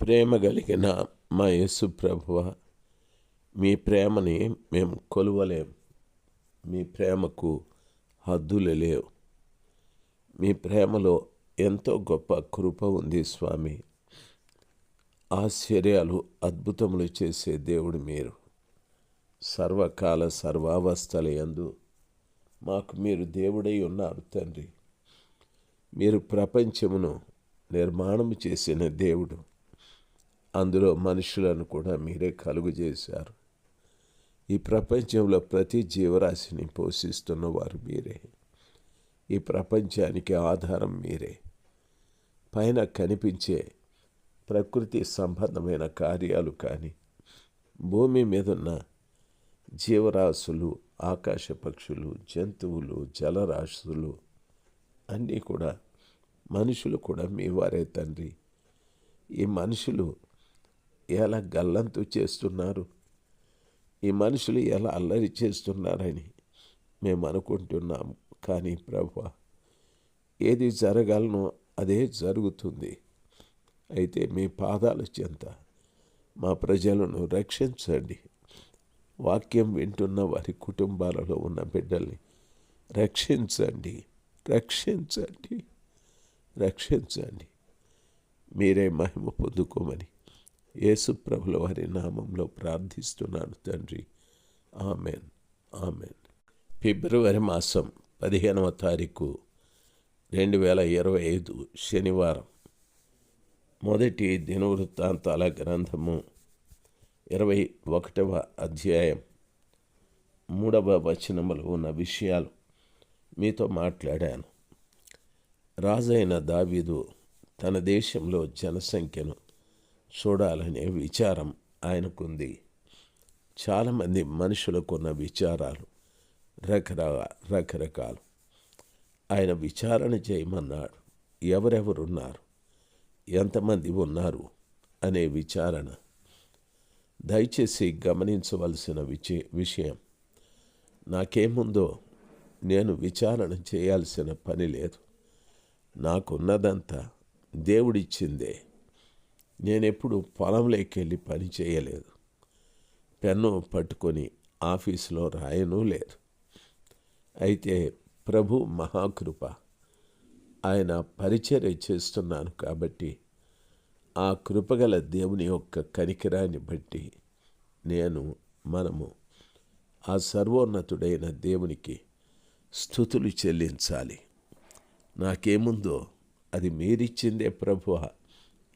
ప్రేమ కలిగిన మా యేసు ప్రభువ మీ ప్రేమని మేము కొలువలేం. మీ ప్రేమకు హద్దులు లేవు. మీ ప్రేమలో ఎంతో గొప్ప కృప ఉంది స్వామి. ఆశ్చర్యాలు అద్భుతములు చేసే దేవుడు మీరు. సర్వకాల సర్వావస్థల యందు మాకు మీరు దేవుడై ఉన్నారు తండ్రి. మీరు ప్రపంచమును నిర్మాణము చేసిన దేవుడు. అందులో మనుషులను కూడా మీరే కలుగు చేశారు. ఈ ప్రపంచంలో ప్రతి జీవరాశిని పోషిస్తున్న వారు మీరే. ఈ ప్రపంచానికి ఆధారం మీరే. పైన కనిపించే ప్రకృతి సంబంధమైన కార్యాలు కానీ భూమి మీద ఉన్న జీవరాశులు ఆకాశ పక్షులు జంతువులు జలరాశులు అన్నీ కూడా మనుషులు కూడా మీ వారే తండ్రి. ఈ మనుషులు ఎలా గల్లంతు చేస్తున్నారు? ఈ మనుషులు ఎలా అల్లరి చేస్తున్నారని మేము అనుకుంటున్నాం. కానీ ప్రభు ఏది జరగాలనో అదే జరుగుతుంది. అయితే మీ పాదాల చెంత మా ప్రజలను రక్షించండి. వాక్యం వింటున్న వారి కుటుంబాలలో ఉన్న బిడ్డల్ని రక్షించండి. రక్షించండి. రక్షించండి. మీరే మహిమ పొందుకోమని యేసుప్రభుల వారి నామంలో ప్రార్థిస్తున్నాను తండ్రి. ఆమెన్. ఆమెన్. ఫిబ్రవరి మాసం పదిహేనవ తారీఖు రెండు వేల ఇరవై ఐదు శనివారం. మొదటి దినవృత్తాంతాల గ్రంథము ఇరవై ఒకటవ అధ్యాయం మూడవ వచనములు ఉన్న విషయాలు మీతో మాట్లాడాను. రాజైన దావీదు తన దేశంలో జనసంఖ్యను చూడాలనే విచారం ఆయనకుంది. చాలామంది మనుషులకున్న విచారాలు రకరకాల రకరకాలు. ఆయన విచారణ చేయమన్నాడు. ఎవరెవరున్నారు? ఎంతమంది ఉన్నారు? అనే విచారణ. దయచేసి గమనించవలసిన విచే విషయం. నాకేముందో నేను విచారణ చేయాల్సిన పని లేదు. నాకున్నదంతా దేవుడిచ్చిందే. నేనెప్పుడు పొలంలోకి వెళ్ళి పని చేయలేదు. పెన్ను పట్టుకొని ఆఫీసులో రాయను లేదు. అయితే ప్రభు మహాకృప. ఆయన పరిచర్య చేస్తున్నాను కాబట్టి ఆ కృపగల దేవుని యొక్క కనికరాన్ని బట్టి నేను మనము ఆ సర్వోన్నతుడైన దేవునికి స్థుతులు చెల్లించాలి. నాకేముందో అది మీరిచ్చిందే ప్రభువ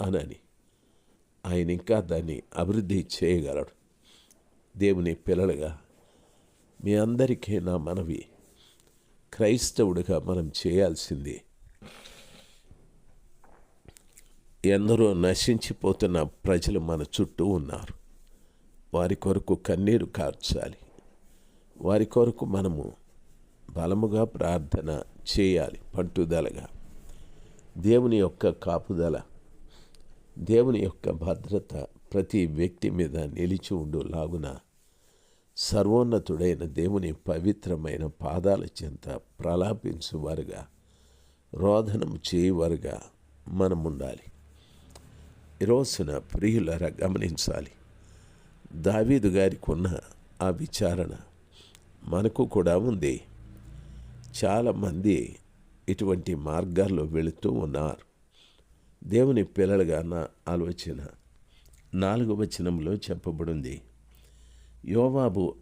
అనని ఆయన ఇంకా దాన్ని అభివృద్ధి చేయగలడు. దేవుని పిల్లలుగా మీ అందరికీ నా మనవి క్రైస్తవుడిగా మనం చేయాల్సింది ఎందరో నశించిపోతున్న ప్రజలు మన చుట్టూ ఉన్నారు. వారి కొరకు కన్నీరు కార్చాలి. వారి కొరకు మనము బలముగా ప్రార్థన చేయాలి పట్టుదలగా దేవుని యొక్క కాపుదల దేవుని యొక్క భద్రత ప్రతి వ్యక్తి మీద నిలిచి ఉండు లాగున సర్వోన్నతుడైన దేవుని పవిత్రమైన పాదాల చెంత ప్రలాపించువారుగా రోధనం చేయవారుగా మనం ఉండాలి ఈరోజున ప్రియులరా గమనించాలి. దావీదు గారికి ఉన్న ఆ విచారణ మనకు కూడా ఉంది. చాలామంది ఇటువంటి మార్గాల్లో వెళుతూ ఉన్నారు. దేవుని పిల్లలుగా నా ఆలోచన నాలుగు వచనంలో చెప్పబడింది. యోవాబు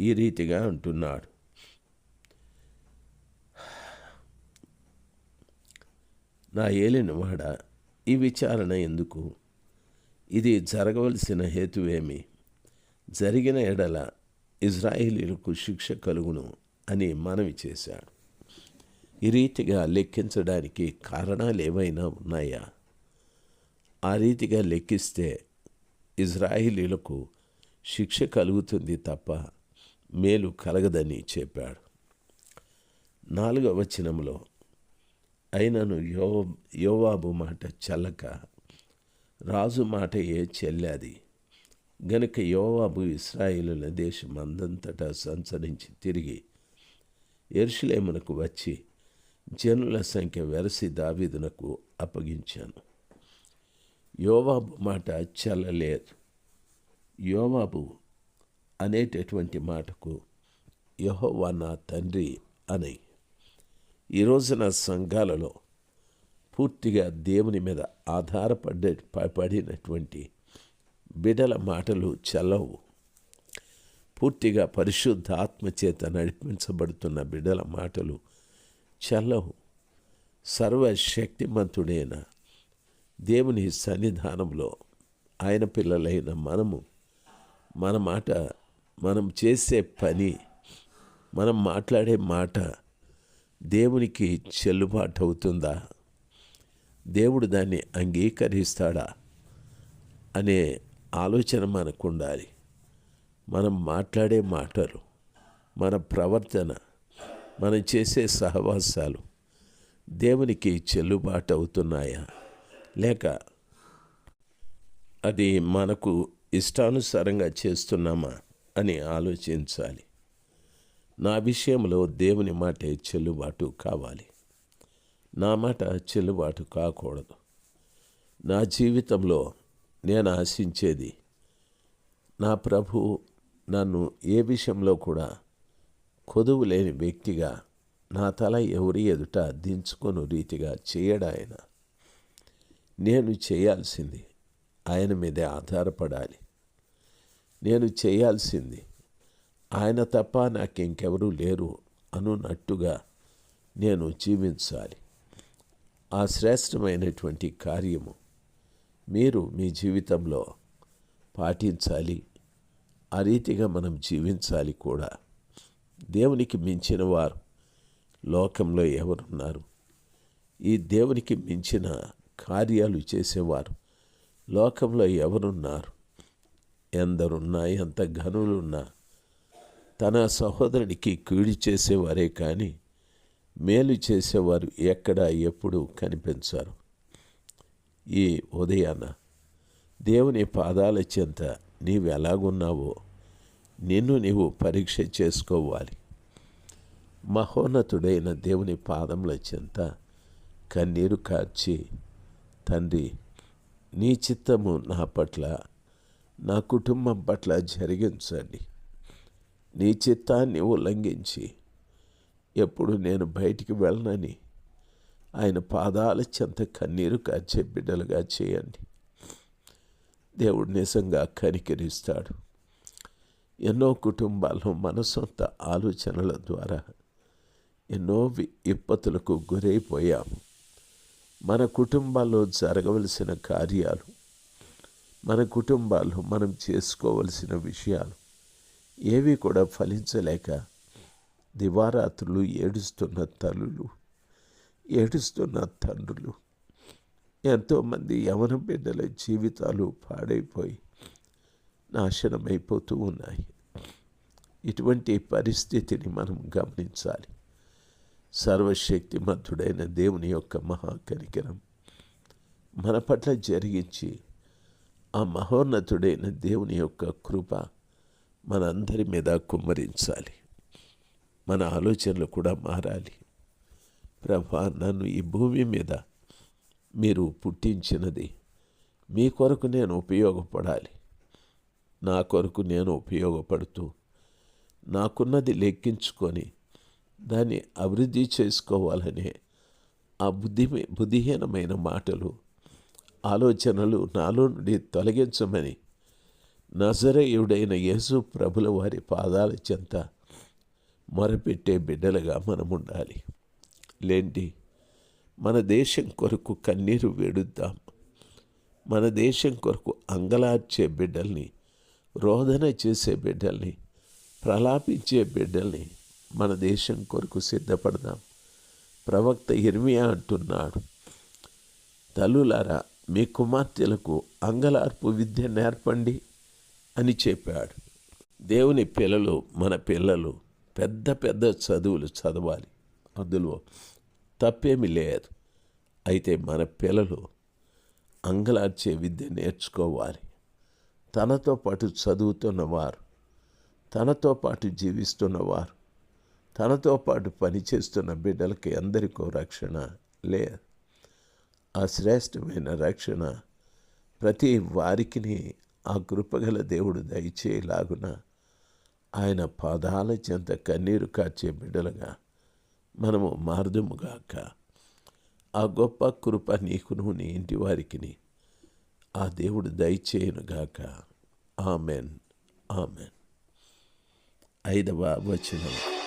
ఈ రీతిగా అంటున్నాడు. నా ఏలినవాడ ఈ విచారణ ఎందుకు? ఇది జరగవలసిన హేతువేమి? జరిగిన ఎడల ఇజ్రాయేలీలకు శిక్ష కలుగును అని మనవి చేశాడు. ఈ రీతిగా లెక్కించడానికి కారణాలు ఏమైనా ఉన్నాయా? ఆ రీతిగా లెక్కిస్తే ఇజ్రాయిలీలకు శిక్ష కలుగుతుంది తప్ప మేలు కలగదని చెప్పాడు. నాలుగవ వచనంలో అయినను యో యోవాబు మాట చల్లక రాజు మాట ఏ చెల్లాది. గనుక యోవాబు ఇస్రాయిలుల దేశం అందంతటా సంచరించి తిరిగి ఎరుషులేమునకు వచ్చి జనుల సంఖ్య వెరసి దావీదునకు అప్పగించాను. యోవాబు మాట చల్లలేదు. యోవాబు అనేటటువంటి మాటకు యహోవా నా తండ్రి అని. ఈ రోజున సంఘాలలో పూర్తిగా దేవుని మీద ఆధారపడ్డ పడినటువంటి బిడల మాటలు చెల్లవు. పూర్తిగా పరిశుద్ధాత్మ చేత నడిపించబడుతున్న బిడల మాటలు చల్లవు. సర్వశక్తిమంతుడైన దేవుని సన్నిధానంలో ఆయన పిల్లలైన మనము మన మాట మనం చేసే పని మనం మాట్లాడే మాట దేవునికి చెల్లుబాటు అవుతుందా దేవుడు దాన్ని అంగీకరిస్తాడా అనే ఆలోచన మనకు ఉండాలి మనం మాట్లాడే మాటలు మన ప్రవర్తన మనం చేసే సహవాసాలు దేవునికి చెల్లుబాటు అవుతున్నాయా? లేక అది మనకు ఇష్టానుసారంగా చేస్తున్నామా అని ఆలోచించాలి. నా విషయంలో దేవుని మాటే చెల్లుబాటు కావాలి. నా మాట చెల్లుబాటు కాకూడదు. నా జీవితంలో నేను ఆశించేది నా ప్రభు నన్ను ఏ విషయంలో కూడా కొదువు లేని వ్యక్తిగా నా తల ఎవరి ఎదుట దించుకొను రీతిగా చేయడాయన నేను చేయాల్సింది ఆయన మీదే ఆధారపడాలి. నేను చేయాల్సింది ఆయన తప్ప నాకు ఇంకెవరూ లేరు అనున్నట్టుగా నేను జీవించాలి. ఆ శ్రేష్టమైనటువంటి కార్యము మీరు మీ జీవితంలో పాటించాలి. ఆ రీతిగా మనం జీవించాలి కూడా. దేవునికి మించిన వారు లోకంలో ఎవరున్నారు? ఈ దేవునికి మించిన కార్యాలు చేసేవారు లోకంలో ఎవరున్నారు? ఎందరున్నా ఎంత ఘనులున్నా? తన సహోదరుడికి కీడు చేసేవారే కానీ మేలు చేసేవారు ఎక్కడ ఎప్పుడు కనిపించారు. ఈ ఉదయాన దేవుని పాదాల చెంత నీవు ఎలాగున్నావో నిన్ను నీవు పరీక్ష చేసుకోవాలి. మహోన్నతుడైన దేవుని పాదముల చెంత కన్నీరు కార్చి తండ్రి నీ చిత్తము నా పట్ల నా కుటుంబం పట్ల జరిగించండి. నీ చిత్తాన్ని ఉల్లంఘించి ఎప్పుడు నేను బయటికి వెళ్ళనని ఆయన పాదాల చెంత కన్నీరు కార్చే బిడ్డలుగా చేయండి. దేవుడు నిజంగా కనికరిస్తాడు. ఎన్నో కుటుంబాలు మన సొంత ఆలోచనల ద్వారా ఎన్నో వి- విపత్తులకు గురైపోయాము. మన కుటుంబాల్లో జరగవలసిన కార్యాలు మన కుటుంబాల్లో మనం చేసుకోవలసిన విషయాలు ఏవి కూడా ఫలించలేక దివారాత్రులు ఏడుస్తున్న తల్లులు ఏడుస్తున్న తండ్రులు ఎంతోమంది యవన బిడ్డల జీవితాలు పాడైపోయి నాశనమైపోతూ ఉన్నాయి. ఇటువంటి పరిస్థితిని మనం గమనించాలి. సర్వశక్తిమంతుడైన దేవుని యొక్క మహాకరికరం మన పట్ల జరిగించి ఆ మహోన్నతుడైన దేవుని యొక్క కృప మనందరి మీద కుమ్మరించాలి. మన ఆలోచనలు కూడా మారాలి. ప్రభా నన్ను ఈ భూమి మీద మీరు పుట్టించినది మీ కొరకు నేను ఉపయోగపడాలి. నా కొరకు నేను ఉపయోగపడుతూ నాకున్నది లెక్కించుకొని దాన్ని అభివృద్ధి చేసుకోవాలనే ఆ బుద్ధి బుద్ధిహీనమైన మాటలు ఆలోచనలు నాలో నుండి తొలగించమని నజరేయుడైన యేసు ప్రభుల వారి పాదాల చెంత మొరపెట్టే బిడ్డలుగా మనం ఉండాలి లేండి మన దేశం కొరకు కన్నీరు వేడుద్దాం. మన దేశం కొరకు అంగలార్చే బిడ్డల్ని రోదన చేసే బిడ్డల్ని ప్రలాపించే బిడ్డల్ని మన దేశం కొరకు సిద్ధపడదాం. ప్రవక్త ఇర్మియా అంటున్నాడు తల్లులారా మీ కుమార్తెలకు అంగలార్పు విద్య నేర్పండి అని చెప్పాడు. దేవుని పిల్లలు మన పిల్లలు పెద్ద పెద్ద చదువులు చదవాలి. అందులో తప్పేమీ లేదు. అయితే మన పిల్లలు అంగలార్చే విద్య నేర్చుకోవాలి. తనతో పాటు చదువుతున్నవారు తనతో పాటు జీవిస్తున్నవారు తనతో పాటు పనిచేస్తున్న బిడ్డలకి అందరికో రక్షణ లే. ఆ శ్రేష్టమైన రక్షణ ప్రతి వారికిని ఆ కృపగల దేవుడు దయచేయలాగున ఆయన పాదాల చెంత కన్నీరు కాచే బిడ్డలుగా మనము మారుదుముగాక ఆ గొప్ప కృప నీకును నీ ఇంటి వారికిని ఆ దేవుడు దయచేయునుగాక ఆమెన్. ఆమెన్. ఐదవ వచనం.